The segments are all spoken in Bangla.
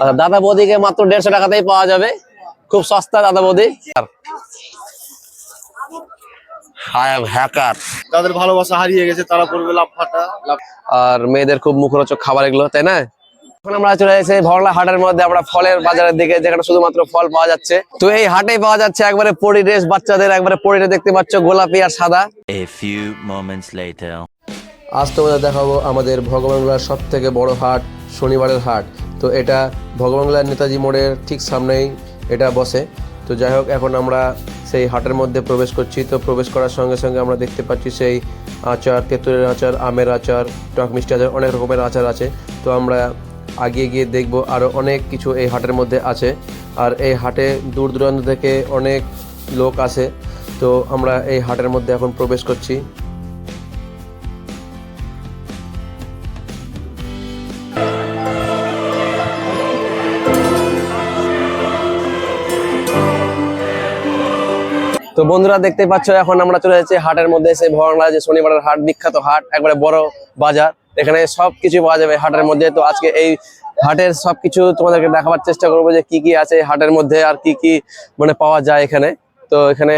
আচ্ছা, দাদা বৌদিকে মাত্র দেড়শো টাকাতেই পাওয়া যাবে। খুব সস্তা দাদা বৌদি। হ্যাকার তাদের ভালোবাসা হারিয়ে গেছে তারা করবে লাভ আর মেয়েদের খুব মুখরোচক খাবার এগুলো তাই না? এখন আমরা চলে এসেছি ভরলা হাটের মধ্যে আমরা ফলের বাজারের দিকে যেখানে শুধুমাত্র ফল পাওয়া যাচ্ছে। তো এই হাটেই পাওয়া যাচ্ছে একবারে পরি ড্রেস বাচ্চাদের একবারে পরিটা দেখতে পাচ্ছ গোলাপি আর সাদা। আজ তোমাদের দেখাবো আমাদের ভগবানগোলার সব থেকে বড় হাট শনিবারের হাট। তো এটা ভগবানগোলার নেতাজি মোড়ের ঠিক সামনেই এটা বসে। তো যাই হোক, এখন আমরা সেই হাটের মধ্যে প্রবেশ করছি। তো প্রবেশ করার সঙ্গে সঙ্গে আমরা দেখতে পাচ্ছি সেই আচার, তেঁতুলের আচার, আমের আচার, টক মিষ্টি আচার, অনেক রকমের আচার আছে। তো আমরা আগিয়ে গিয়ে দেখব আরও অনেক কিছু এই হাটের মধ্যে আছে। আর এই হাটে দূর দূরান্ত থেকে অনেক লোক আসে। তো আমরা এই হাটের মধ্যে এখন প্রবেশ করছি। তো বন্ধুরা দেখতে পাচ্ছ এখন আমরা চলে যাচ্ছি হাটের মধ্যে সেই ভরলা যে শনিবারের হাট বিখ্যাত হাট একবারে বড় বাজার। এখানে সব কিছু পাওয়া যাবে হাটের মধ্যে। তো আজকে এই হাটের সবকিছু তোমাদেরকে দেখাবার চেষ্টা করব যে কি কি আছে হাটের মধ্যে আর কি কি মানে পাওয়া যায় এখানে। তো এখানে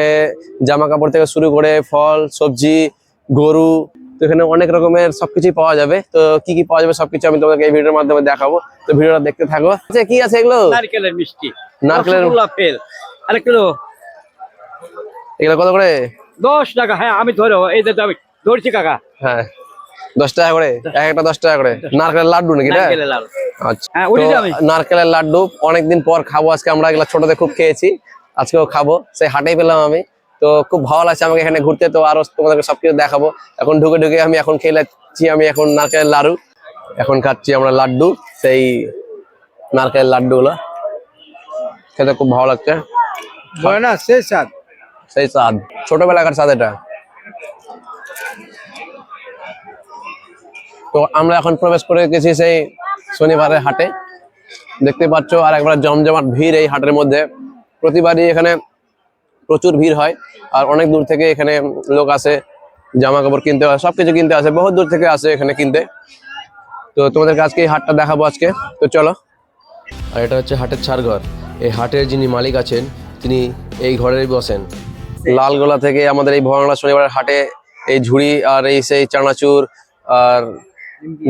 জামা কাপড় থেকে শুরু করে ফল সবজি গরু তো এখানে অনেক রকমের সবকিছুই পাওয়া যাবে। তো কি কি পাওয়া যাবে সবকিছু আমি তোমাদেরকে এই ভিডিওর মাধ্যমে দেখাবো। তো ভিডিওটা দেখতে থাকো। আচ্ছা কি আছে এগুলো? নারকেলের মিষ্টি নারকেলের আরে এগুলো কত করে? দশ টাকা হ্যাঁ আমি ধরো এই যে আমি ধরছি কাকা। হ্যাঁ দশ টাকা করে? এক একটা দশ টাকা করে? নারকেলের লাড্ডু নাকি আচ্ছা। হ্যাঁ। নারকেলের লাড্ডু অনেকদিন পর খাব। আজকে আমরা এগুলো ছোটতে খুব খেয়েছি। আজকেও খাব। সেই হাটেই পেলাম আমি। তো খুব ভালো লাগছে আমাকে এখানে ঘুরতে। তো আরও তোমাদেরকে সবকিছু দেখাবো। এখন ঢুকে ঢুকে আমি এখন খেয়ে যাচ্ছি আমি এখন নারকেলের লাড়ু। এখন খাচ্ছি আমরা লাড্ডু। সেই নারকেলের লাড্ডু গুলো খেতে খুব ভালো লাগছে। না সে স্বাদ। সেই স্বাদ। ছোটবেলাকার স্বাদ এটা। তো আমরা এখন প্রবেশ করে গেছি সেই শনিবারের হাটে। দেখতে পাচ্ছ আর একবার জমজমাট ভিড় এই হাটের মধ্যে। প্রতিবারই এখানে প্রচুর ভিড় হয় আর অনেক দূর থেকে এখানে লোক আসে জামা কাপড় কিনতে হয়, সবকিছু কিনতে আসে, বহুত দূর থেকে আসে এখানে কিনতে। তো তোমাদের আজকে এই হাটটা দেখাবো আজকে। তো চলো। আর এটা হচ্ছে হাটের ছাড়ঘর। এই হাটের যিনি মালিক আছেন, তিনি এই ঘরেই বসেন। লালগোলা থেকে আমাদের এই ভগবান শনিবার হাটে এই ঝুড়ি আর এই সেই চানাচুর আর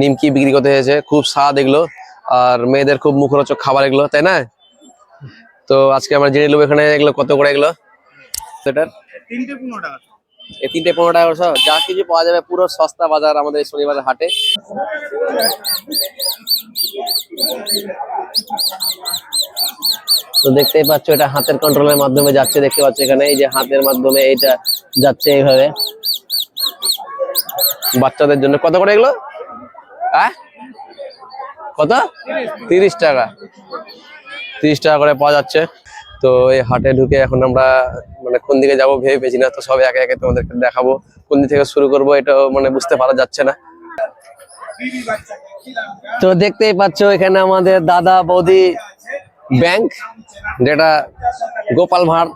নিমকি বিক্রি করতে হয়েছে খুব স্বাদ এগুলো। আর মেয়েদের খুব মুখরোচক খাবার এগুলো তাই না? তো আজকে আমরা জেনে নেব এখানে এগুলো কত করে এগুলো? এটার তিনটে পনেরো টাকা। এই তিনটে পনেরো টাকা সব। যা কিছু পাওয়া যাবে পুরো সস্তা বাজার আমাদের এই শনিবারের হাটে। তো দেখতেই পাচ্ছ এটা হাতের কন্ট্রোলের মাধ্যমে যাচ্ছে, দেখতে পাচ্ছ এখানে এই যে হাতের মাধ্যমে এটা যাচ্ছে এইভাবে। বাচ্চাদের জন্য কত করে এগুলো? কত? তিরিশ টাকা। তিরিশ টাকা করে পাওয়া যাচ্ছে। তো এই হাটে ঢুকে এখন আমরা মানে কোন দিকে যাব ভেবে পেয়েছি না, তো সব একে একে তোমাদেরকে দেখাবো। কোন দিক থেকে শুরু করব এটাও মানে বুঝতে পারা যাচ্ছে না। তো দেখতেই পাচ্ছ এখানে আমাদের দাদা, বৌদি ব্যাংক, যেটা গোপাল ভাঁড়,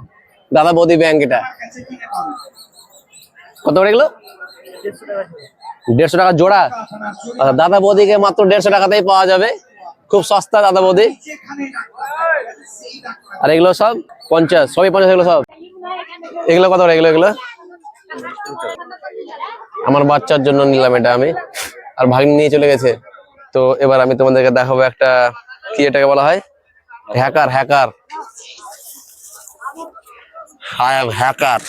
দাদা বৌদি ব্যাংক এটা। কত করে এগুলো? দেড়শো টাকা জোড়া। আচ্ছা দাদা বৌদিকে মাত্র দেড়শো টাকাতেই পাওয়া যাবে। খুব সস্তা দাদা বৌদি। আর এগুলো সব পঞ্চাশ, সবই পঞ্চাশ, এগুলো সব। এগুলো কত করে? এগুলো এগুলো? আমার বাচ্চার জন্য নিলাম এটা আমি। আর ভাগ্নি নিয়ে চলে গেছে। তো এবার আমি তোমাদেরকে দেখাবো একটা, কি এটাকে বলা হয়? Hacker hacker. হ্যাকার।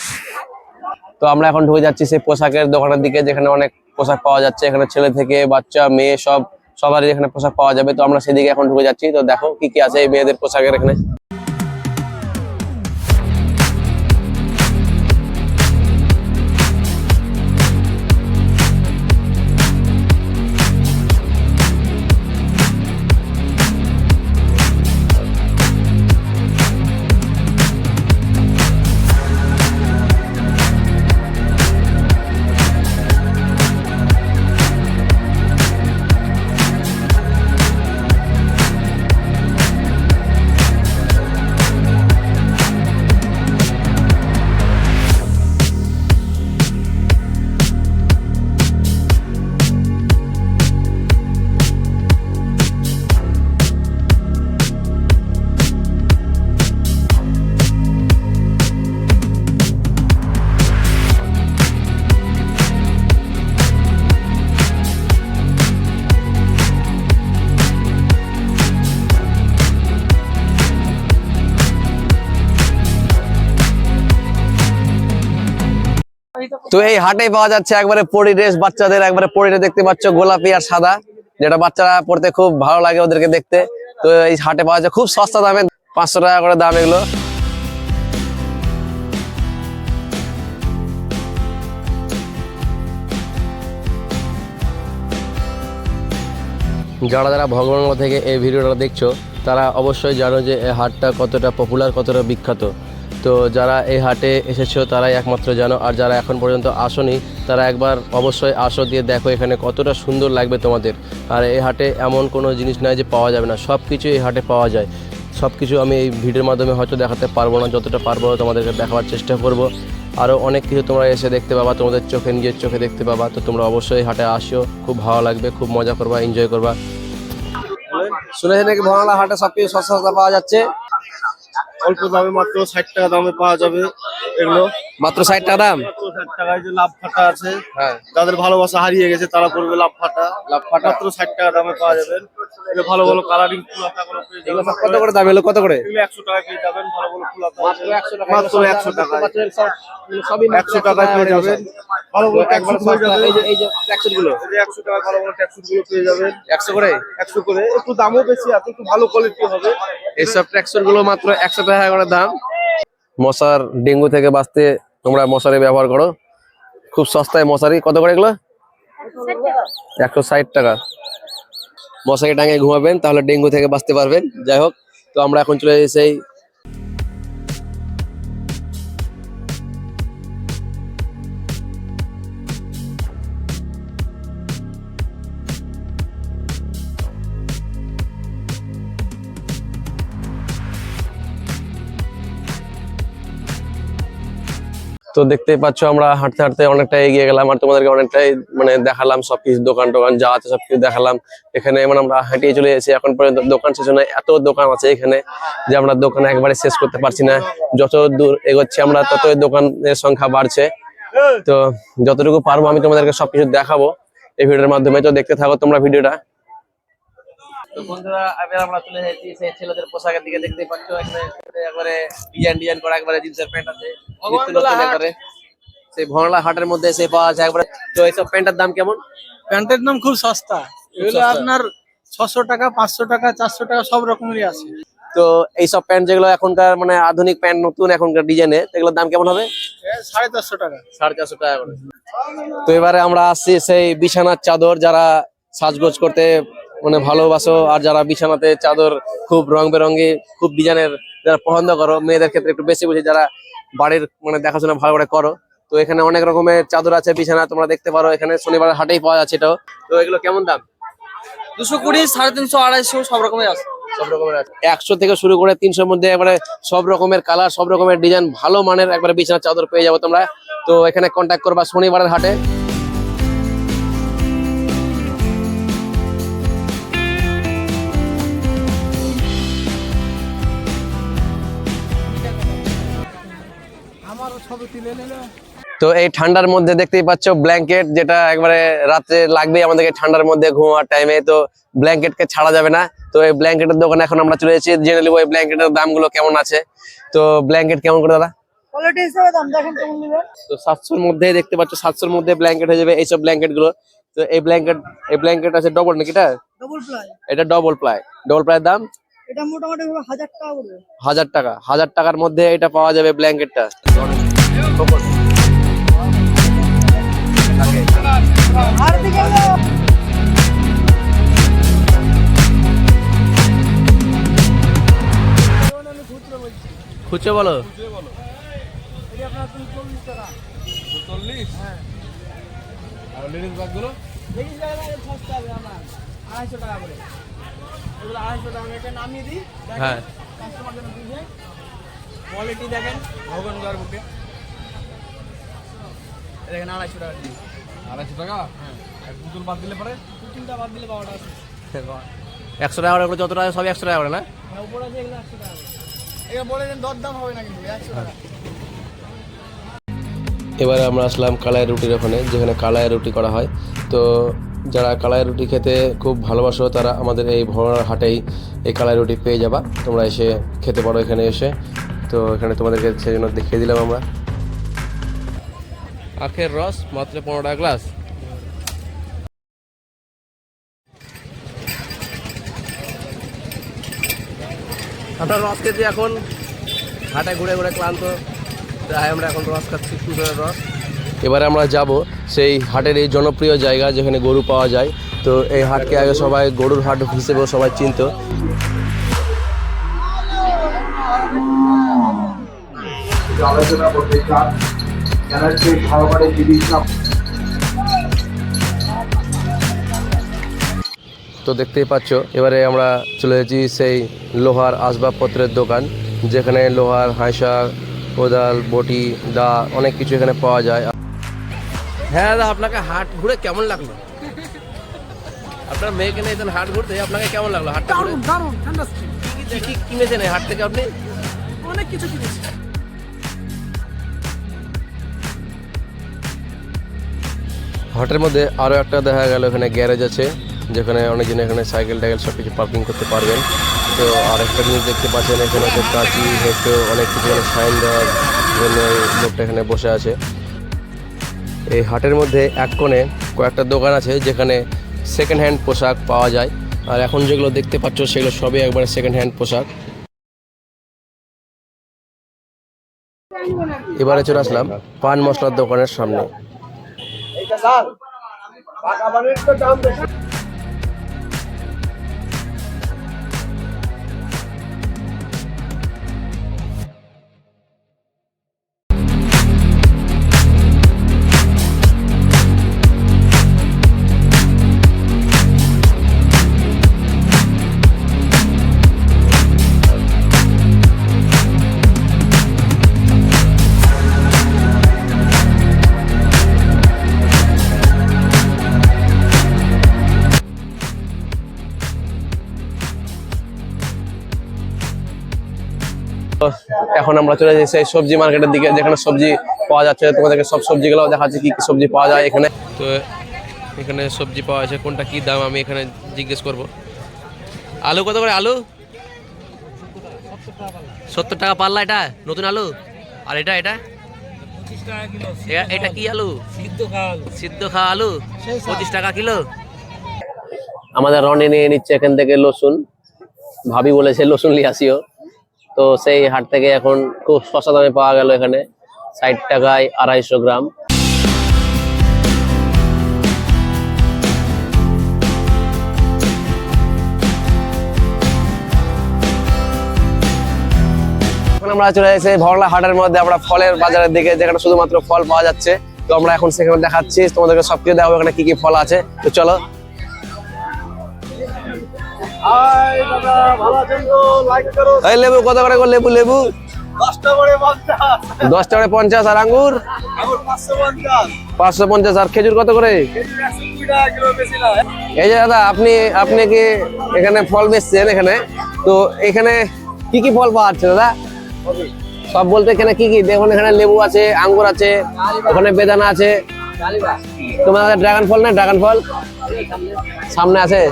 তো আমরা এখন ঢুকে যাচ্ছি সেই পোশাকের দোকানের দিকে, যেখানে অনেক পোশাক পাওয়া যাচ্ছে। এখানে ছেলে থেকে বাচ্চা, মেয়ে সব, সবারই এখানে পোশাক পাওয়া যাবে। তো আমরা সেদিকে এখন ঢুকে যাচ্ছি। তো দেখো কি কি আছে এই মেয়েদের পোশাকের এখানে। তো এই হাটে পাওয়া যাচ্ছে একবারে পরি ড্রেস বাচ্চাদের, একবারে পরিটা দেখতে পাচ্ছ গোলাপি আর সাদা, যেটা বাচ্চারা পড়তে খুব ভালো লাগে ওদেরকে দেখতে। তো এই হাটে পাওয়া যায় খুব সস্তা দামে, পাঁচশো টাকা করে দাম এগুলো। যারা যারা ভগবানগোলা থেকে এই ভিডিওটা দেখছ, তারা অবশ্যই জানো যে এই হাটটা কতটা পপুলার কতটা বিখ্যাত। তো যারা এই হাটে এসেছ তারাই একমাত্র জানো। আর যারা এখন পর্যন্ত আসোনি, তারা একবার অবশ্যই আসো দিয়ে দেখো এখানে কতটা সুন্দর লাগবে তোমাদের। আর এই হাটে এমন কোনো জিনিস নাই যে পাওয়া যাবে না। সব কিছু এই হাটে পাওয়া যায়। সব কিছু আমি এই ভিডিওর মাধ্যমে হয়তো দেখাতে পারব না, যতটা পারব তোমাদেরকে দেখাবার চেষ্টা করব। আরও অনেক কিছু তোমরা এসে দেখতে পাবা, তোমাদের চোখে, নিজের চোখে দেখতে পাবা। তো তোমরা অবশ্যই হাটে আসো খুব ভালো লাগবে, খুব মজা করবা এনজয় করবা। শুনেছি নাকি ভরালা হাটে সব কিছু সস্তা সস্তা পাওয়া যাচ্ছে। অল্প দামে মাত্র ষাট টাকা দামে পাওয়া যাবে। এগুলো? মাত্র ষাট টাকা দাম? ষাট টাকায় যে লাভ ফাটা আছে। হ্যাঁ। যাদের ভালোবাসা হারিয়ে গেছে তারা পড়বে লাভ ফাটা। লাভ ফাটা। মাত্র ষাট টাকা দামে পাওয়া যাবে। এগুলো ভালো ভালো কালারিং ফুল আপনাগুলো পেয়ে যাবেন। সব কত করে দাম? এগুলো কত করে? এগুলো একশো টাকা পেয়ে যাবেন ভালো ভালো ফুল আপনার মাত্র একশো টাকা মাত্র টাকা সবই একশো টাকায় পেয়ে যাবেন। ভালো ভালো একবার পেয়ে যাবেন এই যে এই যে ট্যাক্সুটগুলো। এই যে একশো টাকা ভালো ভালো ট্যাক্সুটগুলো পেয়ে যাবেন। একশো করে? একশো করে। একটু দামও বেশি আছে একটু ভালো কোয়ালিটি হবে। এইসব ট্র্যাকসুটগুলো মাত্র একশো টাকা করে দাম। মশার ডেঙ্গু থেকে বাঁচতে তোমরা মশারি ব্যবহার করো। খুব সস্তায় মশারি। কত করে এগুলো? একশো ষাট টাকা। মশারি টাঙিয়ে ঘুমাবেন, তাহলে ডেঙ্গু থেকে বাঁচতে পারবেন। যাই হোক, তো আমরা এখন চলে এসেছি এই তো দেখতেই পাচ্ছ আমরা হাঁটতে হাঁটতে অনেকটা এগিয়ে গেলাম আর তোমাদেরকে অনেকটাই মানে দেখালাম সবকিছু, দোকান টোকান যা আছে সবকিছু দেখালাম। এখানে মানে আমরা হাঁটিয়ে চলে এসেছি। এখন পর্যন্ত দোকান শেষ হয় এত দোকান আছে এখানে যে আমরা দোকান একবারে শেষ করতে পারছি না। যত দূর এগোচ্ছি আমরা, ততই দোকানের সংখ্যা বাড়ছে। তো যতটুকু পারব আমি তোমাদেরকে সবকিছু দেখাবো এই ভিডিওর মাধ্যমে। তো দেখতে থাকো তোমরা ভিডিওটা। তো বন্ধুরা এবার আমরা চলে সেই ছেলেদের পোশাকের দিকে। পাচ্ছ একবারে ডিজাইন ডিজাইন করা একবারে জিন্সের প্যান্ট আছে। নিত্য একবারে সেই ভরলা হাটের মধ্যে সে পাওয়া যায়। একবারে তো এইসব প্যান্টের দাম কেমন? প্যান্টের দাম খুব সস্তা। এগুলো আপনার ছশো টাকা পাঁচশো টাকা চারশো টাকা সব রকমেরই আছে। তো এইসব প্যান্ট যেগুলো এখনকার মানে আধুনিক প্যান্ট নতুন এখনকার ডিজাইনে এগুলোর দাম কেমন হবে? সাড়ে চারশো টাকা। সাড়ে চারশো টাকা করে। তো এবারে আমরা আসছি সেই বিছানার চাদর যারা সাজগোজ করতে মানে ভালোবাসো। আর যারা বিছানাতে চাদর খুব রং বেরঙি খুব ডিজাইনের যারা পছন্দ করো মেয়েদের ক্ষেত্রে একটু বেশি বুঝি যারা বাড়ির মানে দেখাশোনা ভালো করে করো। তো এখানে অনেক রকমের চাদর আছে বিছানা তোমরা দেখতে পারো। এখানে শনিবার হাটেই পাওয়া যাচ্ছে এটাও। তো এগুলো কেমন দাম? দুশো কুড়ি সাড়ে তিনশো আড়াইশো সব রকমের আছে। সব রকমের আছে। একশো থেকে শুরু করে তিনশোর মধ্যে একবারে সব রকমের কালার সব রকমের ডিজাইন ভালো মানের একবারে বিছানার চাদর পেয়ে যাব তোমরা। তো এখানে কন্ট্যাক্ট করবা শনিবারের হাটে। তো এই ঠান্ডার মধ্যে দেখতেই পাচ্ছ ব্ল্যাঙ্কেট যেটা একবারে রাত্রে লাগবেই আমাদেরকে ঠান্ডার মধ্যে ঘুমার টাইমে তো ব্ল্যাঙ্কেটকে ছাড়া যাবে না। তো এই ব্ল্যাঙ্কেটের দোকানে এখন আমরা চলে এসেছি জেনে নেব এই ব্ল্যাঙ্কেটের দামগুলো কেমন আছে। তো ব্ল্যাঙ্কেট কেমন করে দাদা? কোয়ালিটি হিসেবে দাম দেখেন কেমন নেবেন তো সাতশোর মধ্যে দেখতে পাচ্ছ সাতশোর মধ্যে ব্ল্যাঙ্কেট হয়ে যাবে এইসব ব্ল্যাঙ্কেটগুলো তো এই ব্ল্যাঙ্কেট এই ব্ল্যাঙ্কেট আছে ডবল নাকি এটা? ডবল প্লাই এটা ডবল প্লাই ডবল প্লাইয়ের দাম? এটা মোটামুটি হাজার টাকা পড়বে। হাজার টাকা। হাজার টাকার মধ্যে এটা পাওয়া যাবে ব্ল্যাঙ্কেটটা। আর দিকে খুচরো বলো। আড়াইশো টাকা করে এগুলো আড়াইশো টাকা এটা নামিয়ে দিই হ্যাঁ কোয়ালিটি দেখেন ভগবান গার বুকে দেখেন আড়াইশো টাকা দিই আড়াইশো টাকা? এক পুতুল বাদ দিলে পরে? দু তিনটা বাদ দিলে বারোটা আছে। একশো টাকা করে যত টাকা সব একশো টাকা করে না? আর উপরে আছে এগুলো একশো টাকা বলে দেন দর দাম হবে না কিন্তু একশো টাকা। এবারে আমরা আসলাম কালাই রুটির ওখানে যেখানে কালাই রুটি করা হয়। তো যারা কালাই রুটি খেতে খুব ভালোবাসো তারা আমাদের এই ভরনার হাটেই এই কালাই রুটি পেয়ে যাবা। তোমরা এসে খেতে পারো এখানে এসে। তো এখানে তোমাদেরকে সেই জন্য দেখিয়ে দিলাম আমরা। আখের রস মাত্র পনেরো টাকা গ্লাস আপনার রস খেতে এখন। হাটে ঘুরে ঘুরে ক্লান্ত। তাই আমরা এখন রস খাচ্ছি কুকুরের রস। এবারে আমরা যাব সেই হাটের এই জনপ্রিয় জায়গা যেখানে গরু পাওয়া যায়। তো এই হাটকে আগে সবাই গরুর হাট হিসেবেও সবাই চিনতো। আলোচনা করতে চান। সহকারী তো দেখতেই পাচ্ছ এবারে আমরা চলে এসেছি সেই লোহার আসবাবপত্রের দোকান যেখানে লোহার হাঁসা কোদাল বটি দা অনেক কিছু এখানে পাওয়া যায়। হ্যাঁ দাদা আপনাকে হাট ঘুরে কেমন লাগল? আপনার মেয়েকে নিয়ে এলেন হাট ঘুরতে আপনাকে কেমন লাগল হাটটা ঘুরে? দারুণ দারুণ ঠান্ডা কি কি- কি কিনেছেন হাট থেকে আপনি? অনেক কিছু কিনেছি। হাটের মধ্যে আরও একটা দেখা গেল এখানে গ্যারেজ আছে, যেখানে অনেকজন এখানে সাইকেল টাইকেল সব কিছু পার্কিং করতে পারবেন। তো আর একটা জিনিস দেখতে পাচ্ছেন, এখানে হচ্ছে কাঁচি, হেঁটো অনেক কিছু এখানে সাইন দেওয়ার জন্য লোকটা এখানে বসে আছে। এই হাটের মধ্যে এক কোণে কয়েকটা দোকান আছে, যেখানে সেকেন্ড হ্যান্ড পোশাক পাওয়া যায়। আর এখন যেগুলো দেখতে পাচ্ছ, সেগুলো সবই একবারে সেকেন্ড হ্যান্ড পোশাক। এবারে চলে আসলাম পান মশলার দোকানের সামনে। তো এখন আমরা চলে যাই সেই সবজি মার্কেটের দিকে, যেখানে সবজি পাওয়া যাচ্ছে। তোমাদেরকে সব সবজিগুলো দেখাচ্ছি, কি কি সবজি পাওয়া যায় এখানে। তো এখানে সবজি পাওয়া যাচ্ছে, কোনটা কি দাম আমি এখানে জিজ্ঞেস করব। আলু কত করে আলু? সত্তর টাকা পাল্লা এটা, নতুন আলু। আর এটা এটা? এটা কি আলু? সিদ্ধ খাওয়া আলু। পঁচিশ টাকা কিলো। আমাদের রনে নিয়ে নিচ্ছে এখান থেকে লসুন। ভাবি বলেছে, লসুন নিয়ে আসিও। তো সেই হাট থেকে এখন খুব সস্তা দামে পাওয়া গেল এখানে ষাট টাকায় আড়াইশো গ্রাম। আমরা চলে এসেছি ভরলা হাটের মধ্যে, আমরা ফলের বাজারের দিকে, যেখানে শুধুমাত্র ফল পাওয়া যাচ্ছে। তো আমরা এখন সেখানে দেখাচ্ছি, তোমাদেরকে সব কিছু দেখাবো এখানে কি কি ফল আছে। তো চলো এই লেবু কত করে গো লেবু লেবু? দশটা করে পঞ্চাশ। আর আঙ্গুর? পাঁচশো পঞ্চাশ। আর খেজুর কত করে? এই যে দাদা আপনি আপনি কি এখানে ফল বেচছেন এখানে? তো এখানে কি কি ফল পাওয়া যাচ্ছে দাদা? সব বলতে এখানে কি কি? দেখুন এখানে লেবু আছে আঙ্গুর আছে ওখানে বেদানা আছে। তোমার ড্রাগন ফল না? ড্রাগন ফল? সামনে আছে?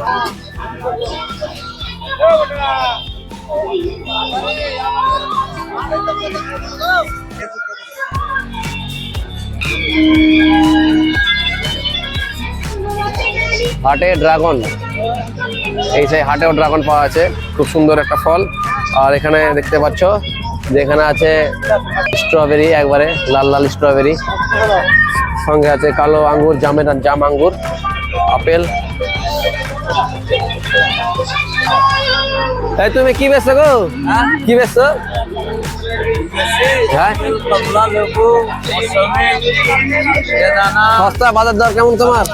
হাটে ড্রাগন। এই সেই হাটেও ড্রাগন পাওয়া আছে খুব সুন্দর একটা ফল। আর এখানে দেখতে পাচ্ছ, যে এখানে আছে স্ট্রবেরি, একবারে লাল লাল স্ট্রবেরি। সঙ্গে আছে কালো আঙ্গুর, জামের জাম আঙ্গুর, আপেল। এই তুমি কি বেচছো গো? কি বেচছো হ্যাঁ? সস্তা বাজার দর কেমন তোমার?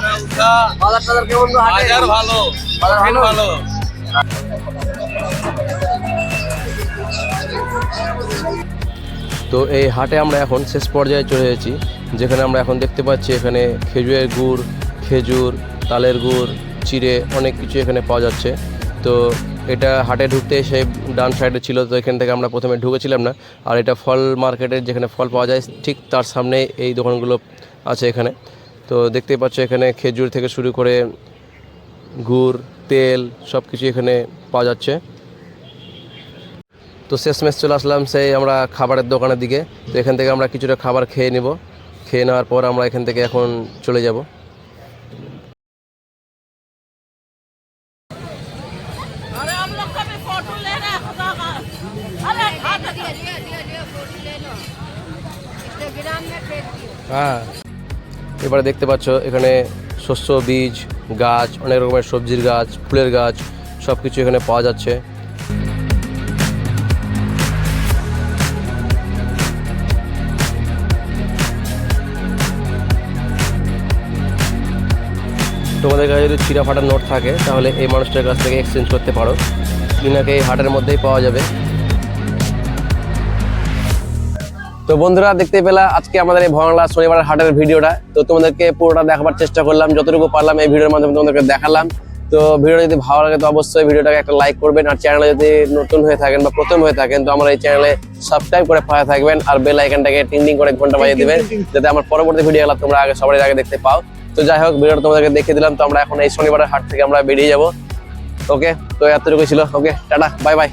বাজার টাজার কেমন হাটে? ভালো? বাজার ভালো। তো এই হাটে আমরা এখন শেষ পর্যায়ে চলে এসেছি যেখানে আমরা এখন দেখতে পাচ্ছি এখানে খেজুরের গুড় খেজুর তালের গুড় চিড়ে অনেক কিছু এখানে পাওয়া যাচ্ছে। তো এটা হাটে ঢুকতে সেই ডান সাইডে ছিল, তো এখান থেকে আমরা প্রথমে ঢুকেছিলাম না। আর এটা ফল মার্কেটের যেখানে ফল পাওয়া যায়, ঠিক তার সামনে এই দোকানগুলো আছে এখানে। তো দেখতেই পাচ্ছ এখানে খেজুর থেকে শুরু করে গুড়, তেল সব কিছু এখানে পাওয়া যাচ্ছে। তো শেষমেশ চলে আসলাম সেই আমরা খাবারের দোকানের দিকে। তো এখান থেকে আমরা কিছুটা খাবার খেয়ে নিব। খেয়ে নেওয়ার পর আমরা এখান থেকে এখন চলে যাব। अरे हम लोग का भी फोटो ले रहे हैं अरे हाथ হ্যাঁ এবারে দেখতে পাচ্ছ এখানে শস্য বীজ গাছ অনেক রকমের সবজির গাছ ফুলের গাছ সব কিছু এখানে পাওয়া যাচ্ছে তোমাদের কাছে যদি ছিঁড়া ফাটা নোট থাকে তাহলে এই মানুষটার কাছ থেকে এক্সচেঞ্জ করতে পারো এই হাটের মধ্যেই পাওয়া যাবে। তো বন্ধুরা দেখতে পেলা আজকে আমাদের এই ভয়ংলা শনিবারের হাটের ভিডিওটা। তো তোমাদেরকে পুরোটা দেখাবার চেষ্টা করলাম যতটুকু পারলাম এই ভিডিওর মাধ্যমে তোমাদেরকে দেখালাম। তো ভিডিওটা যদি ভালো লাগে তো অবশ্যই ভিডিওটাকে একটা লাইক করবেন আর চ্যানেলে যদি নতুন হয়ে থাকেন বা প্রথম হয়ে থাকেন তো আমার এই চ্যানেলে সাবস্ক্রাইব করে পাশে থাকবেন আর বেল আইকনটাকে টিং টিং করে ঘণ্টা বাজিয়ে দেবেন যাতে আমার পরবর্তী ভিডিওগুলো তোমরা আগে সবার আগে দেখতে পাও। তো যাই হোক ভিডিওটা তোমাদেরকে দেখিয়ে দিলাম তো আমরা এখন এই শনিবারের হাট থেকে আমরা বেরিয়ে যাব। ওকে তো এতটুকু ছিল ওকে টাটা বাই বাই